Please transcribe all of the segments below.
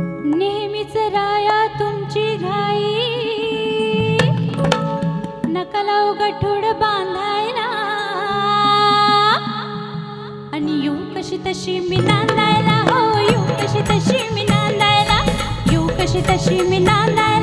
नेहमीच राया तुमची घाई. नका गठोड बांधायला. आणि येऊ कशी तशी मी नांदायला. हो येऊ कशी तशी मी नांदायला. येऊ कशी तशी मी नांदायला.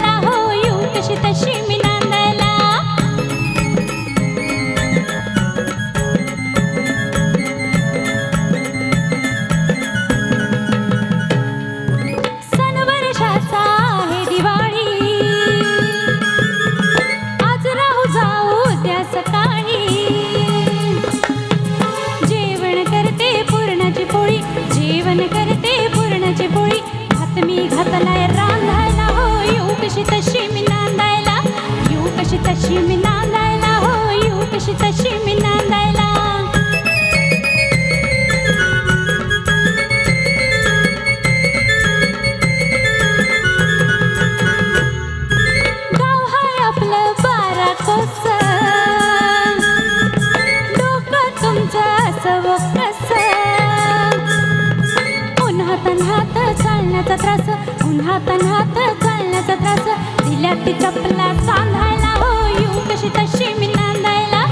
चालण्याचा त्रास पुन्हा तन्हात चालण्याचा त्रास. दिल्या ती चपला सांधायला हो येऊ कशी तशी मी नांदायला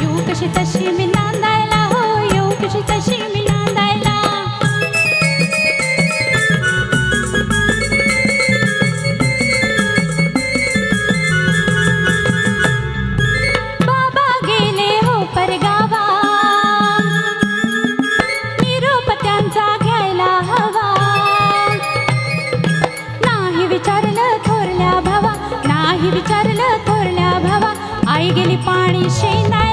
येऊ कशी तशी मी chain that